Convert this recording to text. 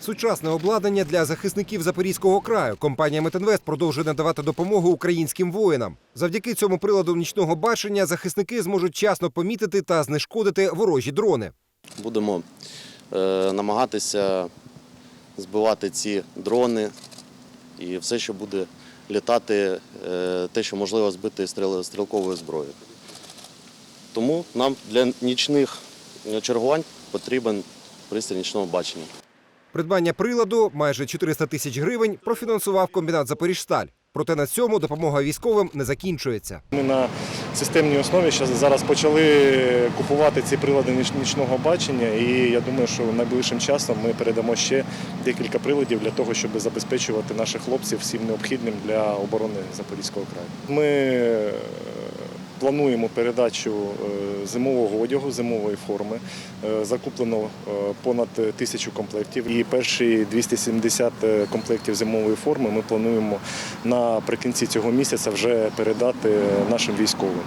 Сучасне обладнання для захисників Запорізького краю. Компанія Метинвест продовжує надавати допомогу українським воїнам. Завдяки цьому приладу нічного бачення захисники зможуть часно помітити та знешкодити ворожі дрони. Будемо е, намагатися збивати ці дрони і все, що буде літати, е, те, що можливо збити стріл- стрілковою зброєю. Тому нам для нічних чергувань потрібен пристрій нічного бачення. Придбання приладу майже 400 тисяч гривень профінансував комбінат Запоріжсталь. Проте на цьому допомога військовим не закінчується. Ми на системній основі зараз почали купувати ці прилади нічного бачення, і я думаю, що найближчим часом ми передамо ще декілька приладів для того, щоб забезпечувати наших хлопців всім необхідним для оборони Запорізького краю. Ми плануємо передачу е, зимового одягу, зимової форми. Е, Закуплено е, понад тисячу комплектів. І перші 270 комплектів зимової форми ми плануємо наприкінці цього місяця вже передати нашим військовим.